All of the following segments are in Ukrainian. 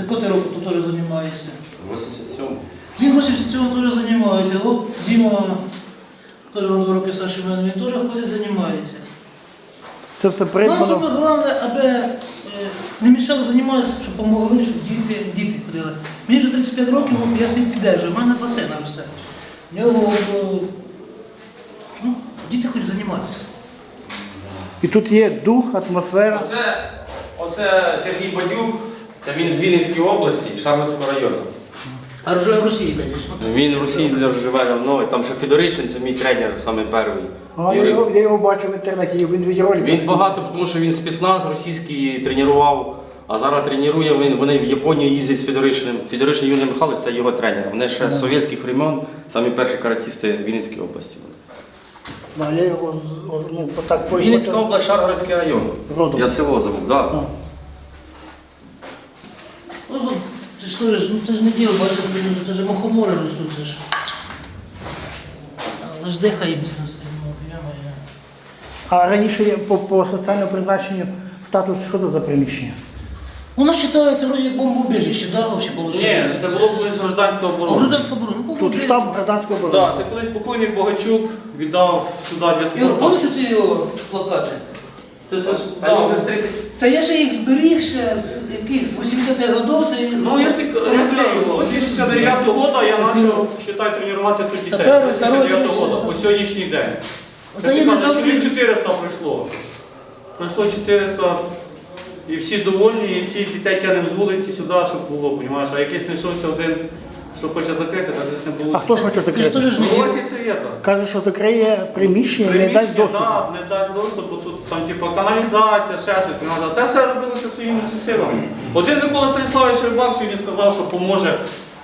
Якого ти року тут теж займаєшся? 87-му. Він 87 теж займається. О, Діма теж на два роки старший мене, він теж ходить, займається. Це все Нам придбано. саме головне, аби е, не мішали займатися, щоб допомогли, щоб діти, діти ходили. Мені вже 35 років, я собі піддержую, у мене два сина росте. В нього, е, ну, діти хочуть займатися. І тут є дух, атмосфера. Оце, оце Сергій Бадюк, це він з Вінницької області, Шарлицького району. А рожає в Росії, звісно. Він в Росії живе давно, і там ще Федоришин, це мій тренер, саме перший. А, я, його, я його бачив в інтернеті, він відеоролик. Він багато, тому що він спецназ російський тренував, а зараз тренує, він, вони в Японію їздять з Федоришиним. Федоришин Юний Михайлович це його тренер. Вони ще з совєтських времен, самі перші каратісти Вінницької області. Да, я його ну, так Вінницька область, Шаргородський район. Родом. Я село забув, так. Да. Ну, це ж теж, ну це ж не діло, бачиш, це ж мухомори ростуть, це ж. Але ж ну, я А раніше по, по соціальному призначенню статус що це за приміщення? Воно вважається вроді як бомбоубіжище, да, взагалі було? Ні, це було колись гражданська оборона. Грузинська оборона. Ну, Тут штаб гражданської оборони. Так, це колись покойний Богачук віддав сюди для Ігор, спорту. помниш ці його плакати? Це А да, 30 Це я ще їх зберіг ще з яких, з 80-х годов, це Ну, я ж так наклеював. ось 89 года я почав считати, тренувати тут дітей. З 89 тренер, года, по сьогоднішній день. Це чоловік 400 пройшло. Пройшло 400, і всі довольні, і всі дітей тянемо з вулиці сюди, щоб було, розумієш? А якийсь знайшовся один, що хоче закрити, так же ж не А хто хоче Ти ж закрити? теж ж не ось. Каже, що закриє приміщення і не дасть доступу. да, не дасть доступу, тут там типу, каналізація, ще щось. Це все робилося своїми силами. Один Микола Станіславович Рибак сьогодні сказав, що поможе,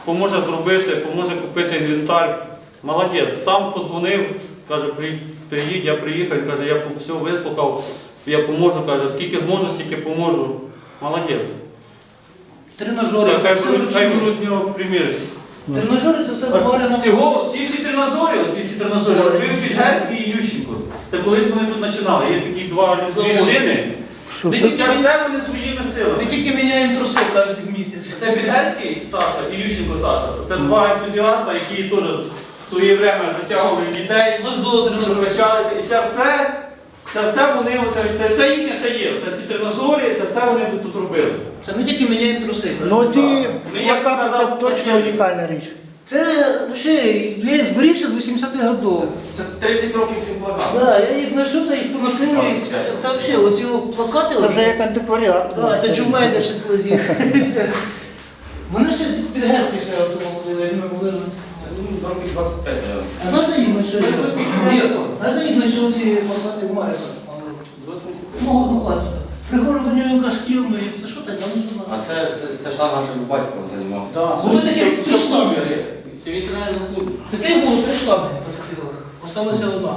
поможе зробити, поможе купити інвентар. Молодець, сам подзвонив, каже, «При- приїдь, я приїхав, каже, я все вислухав, я поможу, каже, скільки зможу, стільки поможу. Молодець. Тренажери. Хай беруть- Хай беруть з нього приміри. Тренажери це все зварено. Ці, гол- ці всі тренажери, ці всі тренажери, робив Підгерський і Ющенко. Це колись вони тут починали. Є такі два дві людини. Що тільки все вони своїми Ми тільки міняємо труси кожен місяць. Це Підгерський Саша і Ющенко Саша. Це два ентузіаста, які теж в своє время затягували дітей, до щоб тренажерів. качалися. І це все, це все вони, оце, це все їхнє ще є. Це ці тренажери, це все вони тут робили. Це ми тільки міняємо труси. Ну ці Ну, як плакати це казав точно Василь. унікальна річ. Це ще я зберіг ще з 80-х годов. Це 30 років цим плакатом. Да, я їх знайшов, це їх понаклею. і Це, це взагалі оці плакати. Це вже як антикваріат. Да, це чумайда ще колись. їх. Вони ще під Герський ще автомобили, як ми були. Ну, років 25. А знаєш, де їх знайшов ці плакати в Марі? Мого однокласника. Приходжу до нього і кажу, Кіром, це що таке? Ну, що А це, це, це ж наш батько займався. Да, були такі три шлами. Це він навіть на клубі. Таких було три шлами таких. Осталася одна.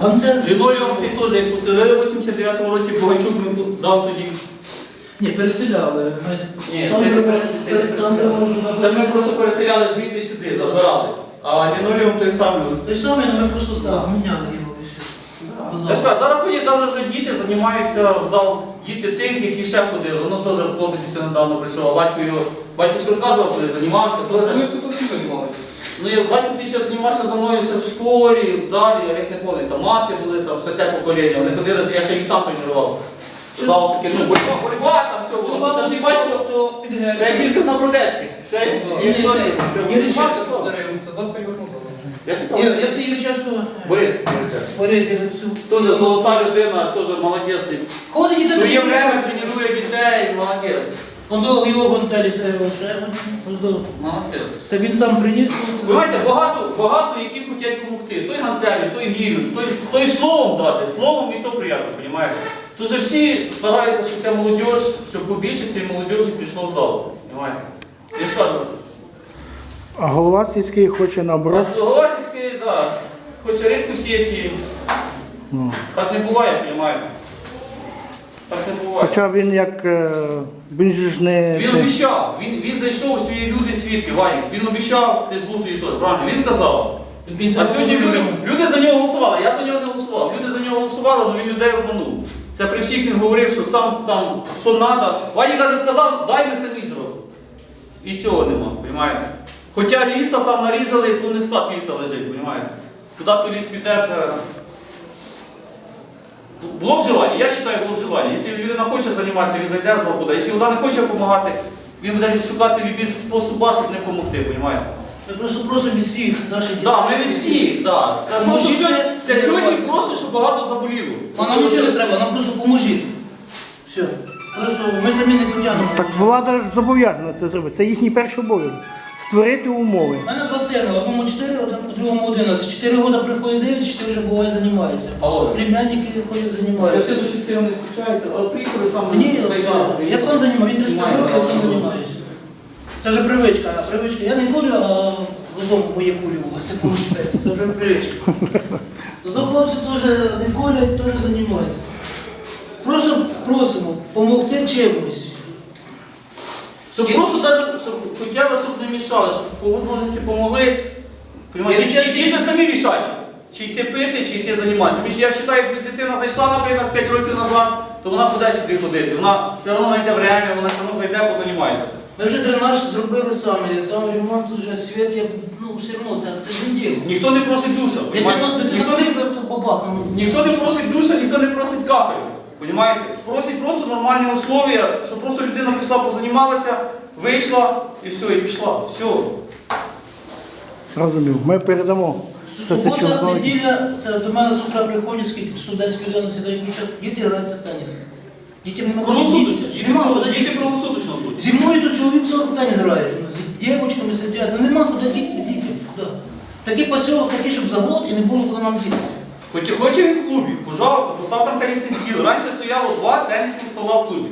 Там де... З лінолеум цей теж, як пустили в 89-му році, Богачук ми дав тоді. Ні, перестріляли. Ні, Там це- зробили- це- там Це ми просто переселяли звідти сюди, забирали. А лінолеум той самий. Той самий, але ми просто став, міняли його і все. Я ж кажу, зараз ходять навіть вже діти, займаються в зал діти тих, які ще ходили. Воно теж хлопець ось недавно прийшов, а батько його, батько ж розказував, коли займався теж. тут всі займалися. Ну я батько ти ще знімався за мною ще в школі, в залі, я як не пам'ятаю, там мати були, там все те покоління. Вони ходили, я ще їх там тренував. Зал такий, ну боротьба, боротьба, там все Це було. батько, то це Герцем. їздив на Бродецький. Я Ігор, як це Єричевського? Борис, золота людина, теж молодець. Ходить і Своє время тренує дітей, молодець. Он його гонтелі, це його. Молодець. Це він сам приніс. Ви знаєте, багато, багато які хочуть допомогти. Той гантелі, той гірю, той, той словом навіть, словом і то приємно, розумієте? Дуже всі стараються, щоб ця молодь, щоб побільше цієї молодіжі пішло в зал. Розумієте? Я ж кажу, А голова сільський хоче наоборот. Голосівський, да, хоче рибку сесії. Ну. Так не буває, розумієте? Так не буває. Хоча він як е, він же ж не Він це, обіцяв, він, він зайшов у свої люди свідки, Ванік. Він обіцяв, ти ж був тоді теж, правильно? Він сказав. А сьогодні люди, люди за нього голосували, я за нього не голосував. Люди за нього голосували, але він людей обманув. Це при всіх він говорив, що сам там, що треба. Ваня навіть сказав, дай ми самі зробимо. І цього нема, розумієте? Хоча ліса там нарізали, і повний склад ліса лежить, розумієте? Куди то ліс піде, це... Було б я вважаю, було б. Якщо людина хоче займатися, він зайде з буде. Якщо вона не хоче допомагати, він буде шукати любі способи, щоб не допомогти, розумієте? Ми просто просимо від всіх наших дітей. Так, ми від всіх, так. Це просто Поможіть сьогодні, це сьогодні реагувати. просто, що багато заболіло. А нам нічого не треба, нам просто поможіть. Все. Просто ми самі не потягнемо. Так влада ж зобов'язана це зробити. Це їхній перший обов'язок. Створити умови. У мене два сина, одному 4, одному другому 11. 4 роки приходить 9, 4 вже буває займається. Алло. Племянники ходять займаються. до 6 не включається, але приїхали саме. Ні, я сам займаюся, він 35 років, я сам займаюся. Це вже привичка, а привичка. Я не курю, а моє курю, це получається, це вже привичка. Зато хлопці теж не курять, теж займаються. Просто просимо допомогти чимось. Щоб Є- просто даже, щоб хоча б щоб не мішали, щоб по можливості помогли. Понімаєте, і речі, діти самі рішать, чи йти пити, чи йти займатися. Між я вважаю, якщо дитина зайшла, наприклад, 5 років назад, то вона буде сюди ходити. Вона все одно знайде время, вона все одно зайде, позаймається. Ми вже тренаж зробили самі, там ремонт вже світ, як, ну все одно, це, це ж не діло. Ніхто не просить душа. Понімаєте? дитина Ніхто не ну, Ніхто не просить душа, ніхто не просить кафелю. Понімаєте? Просить просто нормальні условия, щоб просто людина прийшла, позанімалася, вийшла і все, і пішла. Все. Розумів. Ми передамо все це Субота, неділя, це до мене з утра приходять, скільки що 10 людей сідають діти граються в теніс. Дітям куди Круглосуточно. Діти Нема куди Діти дітися. круглосуточно тут. Зимою то чоловік 40 в теніс грають, ну, з дівчатками сидять, ну нема куди дітися дітям. Куди? Такий поселок, такий, щоб завод і не було куди нам дітися. Хоч хоче він в клубі, пожалуйста, постав там тенісний стіл. Раніше стояло два тенісних стола в клубі.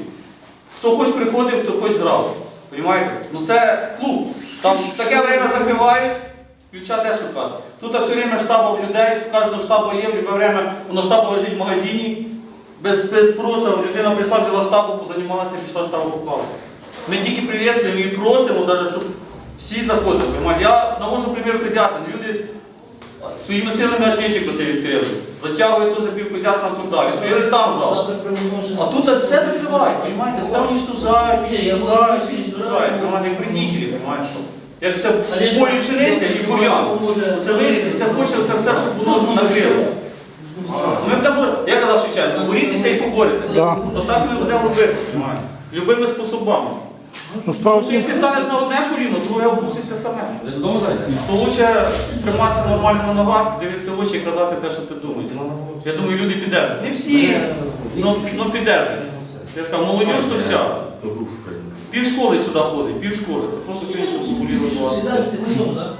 Хто хоч приходив, хто хоч грав. Понімаєте? Ну це клуб. Там таке время закривають, ключа де шукати. Тут все время штабом людей, в кожного штабу є, в любе время воно штабу лежить в магазині. Без, без спросу людина прийшла, взяла штабу, позанімалася, пішла штабу поклала. Ми тільки привітствуємо і просимо, навіть, щоб всі заходили. Я навожу примір Козятин. Люди своїми силами атлетику це відкрили. Затягують теж пів Козятина туди, відкрили там зал. А тут все закривають, розумієте? Все уничтожають, Ні, я уничтожають, можу уничтожають. всі Вона як вредителі, розумієш? Як все в полі пшениця і бур'ян. Це висить, це хоче, це все, щоб Ну, воно накрило. Ми будемо, я казав Шевченко, борітися і поборете. Да. Отак ми будемо робити. Любими способами. Ну, справа в Тому що тім, станеш на одне коліно, друге опуститься саме. Ви додому зайдете? То лучше триматися нормально на ногах, дивитися в очі і казати те, що ти думаєш. Я думаю, люди піддержать. Не всі, ну, ну піддержать. Я ж кажу, молодіж то вся. То. Пів школи сюди ходить, пів школи. Це просто сьогодні, щоб ви вдома, так?